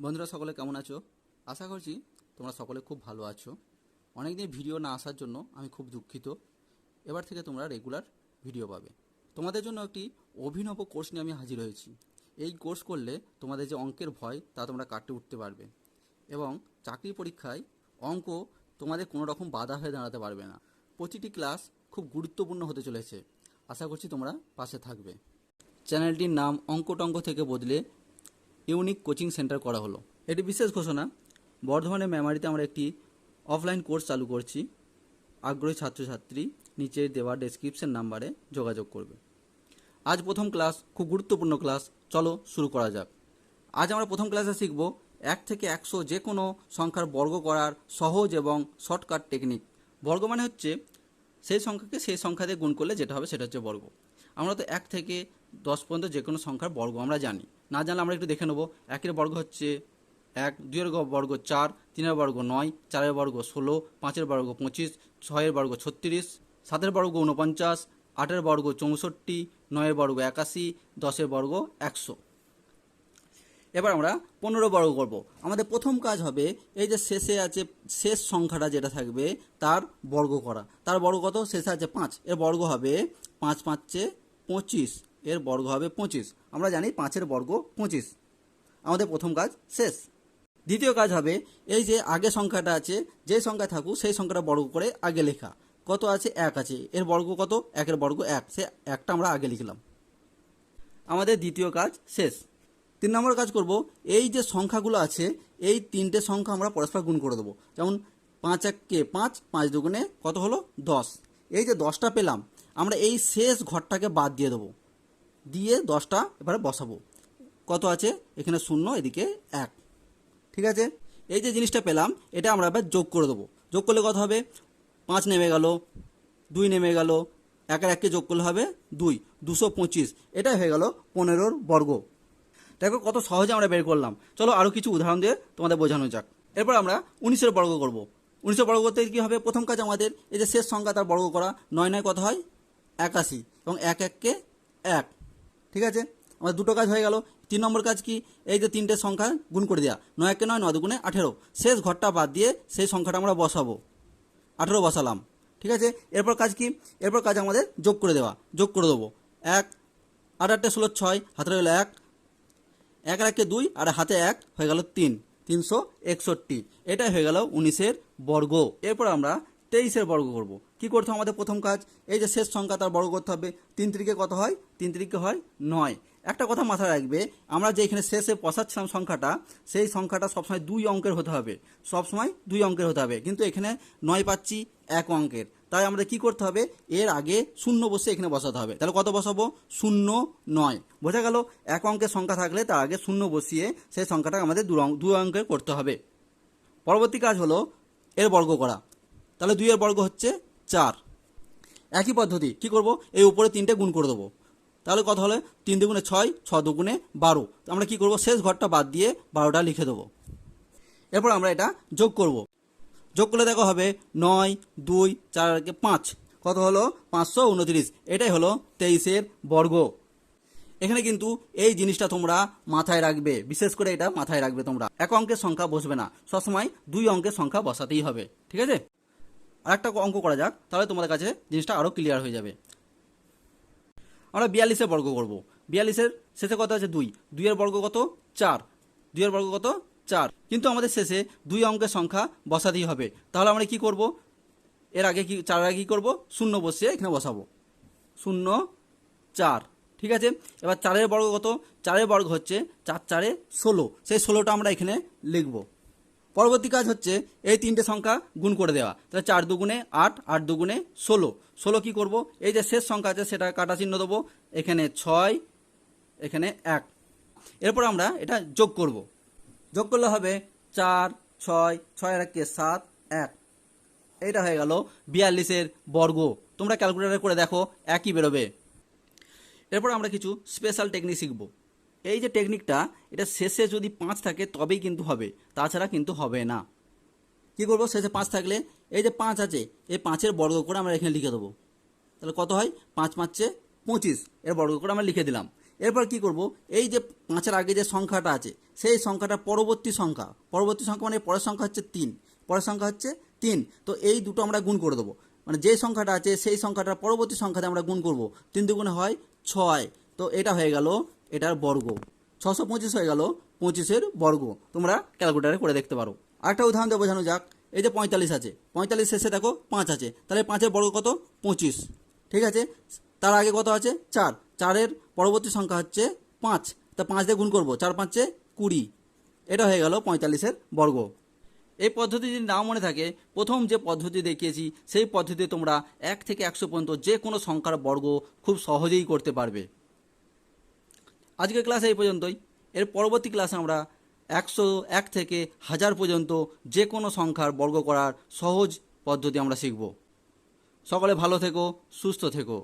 বন্ধুরা, সকলে কেমন আছো? আশা করছি তোমরা সকলে খুব ভালো আছো। অনেকদিন ভিডিও না আসার জন্য আমি খুব দুঃখিত। এবার থেকে তোমরা রেগুলার ভিডিও পাবে। তোমাদের জন্য একটি অভিনব কোর্স নিয়ে আমি হাজির হয়েছি। এই কোর্স করলে তোমাদের যে অঙ্কের ভয়, তা তোমরা কাটতে উঠতে পারবে। এবং চাকরি পরীক্ষায় অঙ্ক তোমাদের কোনো রকম বাধা হয়ে দাঁড়াতে পারবে না। প্রতিটি ক্লাস খুব গুরুত্বপূর্ণ হতে চলেছে। আশা করছি তোমরা পাশে থাকবে। চ্যানেলটির নাম অঙ্ক টঙ্ক থেকে বদলে ইউনিক কোচিং সেন্টার করা হলো। এটি বিশেষ ঘোষণা, বর্ধমানের মেমারিতে আমরা একটি অফলাইন কোর্স চালু করছি। আগ্রহী ছাত্রছাত্রী নিচে দেওয়া ডেসক্রিপশন নাম্বারে যোগাযোগ করবে। আজ প্রথম ক্লাস খুব গুরুত্বপূর্ণ ক্লাস চলো শুরু করা যাক। আজ আমরা প্রথম ক্লাসে শিখব এক থেকে একশো যে কোনো সংখ্যার বর্গ করার সহজ এবং শর্টকাট টেকনিক বর্গ মানে হচ্ছে সেই সংখ্যাকে সেই সংখ্যা দিয়ে গুণ করলে যেটা হবে সেটা হচ্ছে বর্গ। আমরা তো এক থেকে দশ পর্যন্ত যে কোনো সংখ্যার বর্গ আমরা জানি। না জানলে আমরা একটু দেখে নেব। একের বর্গ হচ্ছে এক, দুইয়ের বর্গ চার, তিনের বর্গ নয়, চারের বর্গ ষোলো, পাঁচের বর্গ পঁচিশ, ছয়ের বর্গ ছত্রিশ, সাতের বর্গ উনপঞ্চাশ আটের বর্গ চৌষট্টি, নয়ের বর্গ একাশি, দশের বর্গ একশো। এবার আমরা পনেরো বর্গ করব। আমাদের প্রথম কাজ হবে এই যে শেষে আছে শেষ সংখ্যাটা যেটা থাকবে তার বর্গ করা। তার বর্গ কত? শেষে আছে পাঁচ। এর বর্গ হবে পাঁচ পাঁচে পঁচিশ। এর বর্গ হবে পঁচিশ। আমরা জানি পাঁচের বর্গ পঁচিশ। আমাদের প্রথম কাজ শেষ। দ্বিতীয় কাজ হবে, এই যে আগে সংখ্যাটা আছে, যে সংখ্যা থাকুক, সেই সংখ্যাটা বর্গ করে আগে লেখা। কত আছে? এক আছে। এর বর্গ কত? একের বর্গ এক। সে একটা আমরা আগে লিখলাম। আমাদের দ্বিতীয় কাজ শেষ। তিন নম্বর কাজ করব, এই যে সংখ্যাগুলো আছে, এই তিনটে সংখ্যা আমরা পরস্পর গুণ করে দেবো। যেমন পাঁচ এককে পাঁচ পাঁচ দুগুণে কত হলো? দশ। এই যে দশটা পেলাম, আমরা এই শেষ ঘরটাকে বাদ দিয়ে দেবো। দিয়ে দশটা এবারে বসাবো। কত আছে? এখানে শূন্য, এদিকে এক। ঠিক আছে? এই যে জিনিসটা পেলাম, এটা আমরা এবার যোগ করে দেবো। যোগ করলে কত হবে? পাঁচ নেমে গেল, দুই নেমে গেল, একের এককে যোগ করলে হবে দুই, দুশো পঁচিশ। এটা হয়ে গেল পনেরোর বর্গ। দেখো কত সহজে আমরা বের করলাম। চলো আরও কিছু উদাহরণ দিয়ে তোমাদের বোঝানো যাক। এরপর আমরা উনিশের বর্গ করব। উনিশের বর্গ করতে কী হবে? প্রথম কাজ আমাদের, এই যে শেষ সংখ্যা তার বর্গ করা, নয় নয় কত হয়? একাশি। এবং এক এককে এক। ঠিক আছে? আমাদের দুটো কাজ হয়ে গেল। তিন নম্বর কাজ কি? এই যে তিনটে সংখ্যা গুণ করে দেওয়া নয় একে নয় নয় দুগুণে আঠেরো। শেষ ঘরটা বাদ দিয়ে সেই সংখ্যাটা আমরা বসাবো। আঠেরো বসালাম। ঠিক আছে? এরপর কাজ কি? এরপর কাজ আমাদের যোগ করে দেওয়া। যোগ করে দেবো। এক, আট আটটা ষোলো, ছয়, হাতে রইল এক। এক আর একে দুই, আর হাতে এক হয়ে গেল তিন। তিনশো একষট্টি। এটাই হয়ে গেল উনিশের বর্গ। এরপর আমরা তেইশের বর্গ করব। কি করতে হবে আমাদের প্রথম কাজ? এই যে শেষ সংখ্যা তার বর্গ করতে হবে। তিন তিরিকে কত হয়? তিন তিরিকে হয় নয়। একটা কথা মাথায় রাখবে, আমরা যে এখানে শেষে বসাচ্ছিলাম সংখ্যাটা, সেই সংখ্যাটা সবসময় দুই অঙ্কের হতে হবে। সবসময় দুই অঙ্কের হতে হবে। কিন্তু এখানে নয় পাচ্ছি এক অঙ্কের। তাই আমাদের কি করতে হবে? এর আগে শূন্য বসে এখানে বসাতে হবে। তাহলে কত বসাবো? শূন্য নয়। বোঝা গেল, এক অঙ্কের সংখ্যা থাকলে তার আগে শূন্য বসিয়ে সেই সংখ্যাটা আমাদের দু অঙ্কের করতে হবে। পরবর্তী কাজ হলো এর বর্গ করা। তাহলে দুইয়ের বর্গ হচ্ছে চার। একই পদ্ধতি, কি করব? এই উপরে তিনটে গুণ করে দেবো। তাহলে কত হলে? তিন দুগুণে ছয়, ছ দুগুণে বারো। আমরা কি করব? শেষ ঘরটা বাদ দিয়ে বারোটা লিখে দেবো। এরপর আমরা এটা যোগ করব। যোগ করলে দেখো হবে নয়, দুই, চার আর পাঁচ। কত হলো? পাঁচশো উনত্রিশ। এটাই হলো তেইশের বর্গ। এখানে কিন্তু এই জিনিসটা তোমরা মাথায় রাখবে। বিশেষ করে এটা মাথায় রাখবে তোমরা। এক অঙ্কের সংখ্যা বসবে না। সবসময় দুই অঙ্কের সংখ্যা বসাতেই হবে। ঠিক আছে? আরেকটা অঙ্ক করা যাক, তাহলে তোমাদের কাছে জিনিসটা আরও ক্লিয়ার হয়ে যাবে। আমরা বিয়াল্লিশের বর্গ করব। বিয়াল্লিশের শেষে কত আছে? দুই। দুইয়ের বর্গ কত? চার। দুইয়ের বর্গ কত? চার। কিন্তু আমাদের শেষে দুই অঙ্কের সংখ্যা বসাতেই হবে। তাহলে আমরা কি করব? এর আগে কি, চার আগে কী করব? শূন্য বসিয়ে এখানে বসাবো। শূন্য, চার। ঠিক আছে? এবার চারের বর্গ কত? চারের বর্গ হচ্ছে চার চারে ষোলো। সেই ষোলোটা আমরা এখানে লিখব। পরবর্তী কাজ হচ্ছে এই তিনটে সংখ্যা গুণ করে দেওয়া। তাহলে চার দুগুণে আট আট দুগুণে ষোলো। ষোলো কী করব? এই যে শেষ সংখ্যা আছে, সেটা কাটা চিহ্ন দেবো। এখানে ছয়, এখানে এক। এরপর আমরা এটা যোগ করব। যোগ করলে হবে চার, ছয় ছয় একে সাত, এক। এইটা হয়ে গেল বিয়াল্লিশের বর্গ। তোমরা ক্যালকুলেটর করে দেখো, একই বেরোবে। এরপর আমরা কিছু স্পেশাল টেকনিক শিখব। এই যে টেকনিকটা এটা শেষে যদি পাঁচ থাকে, তবেই কিন্তু হবে। তাছাড়া কিন্তু হবে না। কি করব? শেষে পাঁচ থাকলে, এই যে পাঁচ আছে, এই পাঁচের বর্গ করে আমরা এখানে লিখে দেবো। তাহলে কত হয়? পাঁচ পাঁচে পঁচিশ, এর বর্গ করে আমরা লিখে দিলাম। এরপর কি করব? এই যে পাঁচের আগে যে সংখ্যাটা আছে, সেই সংখ্যাটা পরবর্তী সংখ্যা। পরবর্তী সংখ্যা মানে পরের সংখ্যা হচ্ছে তিন। পরের সংখ্যা হচ্ছে তিন। তো এই দুটো আমরা গুণ করে দেবো। মানে যে সংখ্যাটা আছে, সেই সংখ্যাটার পরবর্তী সংখ্যাতে আমরা গুণ করব। তিন দুগুণে হয় ছয়। তো এটা হয়ে গেল এটার বর্গ। ছশো পঁচিশ হয়ে গেল পঁচিশের বর্গ। তোমরা ক্যালকুলেটারে করে দেখতে পারো। আরেকটা উদাহরণ দিয়ে বোঝানো যাক। এই যে পঁয়তাল্লিশ আছে। পঁয়তাল্লিশ শেষে দেখো পাঁচ আছে। তাহলে পাঁচের বর্গ কত? পঁচিশ। ঠিক আছে? তার আগে কত আছে? চার। চারের পরবর্তী সংখ্যা হচ্ছে পাঁচ। তা পাঁচ দিয়ে গুণ করব। চার পাঁচে কুড়ি। এটা হয়ে গেল পঁয়তাল্লিশের বর্গ। এই পদ্ধতি যদি নাও মনে থাকে, প্রথম যে পদ্ধতি দেখিয়েছি, সেই পদ্ধতি তোমরা এক থেকে একশো পর্যন্ত যে কোনো সংখ্যার বর্গ খুব সহজেই করতে পারবে। আজকের ক্লাস এই পর্যন্তই। এর পরবর্তী ক্লাসে আমরা একশো এক থেকে হাজার পর্যন্ত যে কোনো সংখ্যার বর্গ করার সহজ পদ্ধতি আমরা শিখব। সকলে ভালো থেকো, সুস্থ থেকো।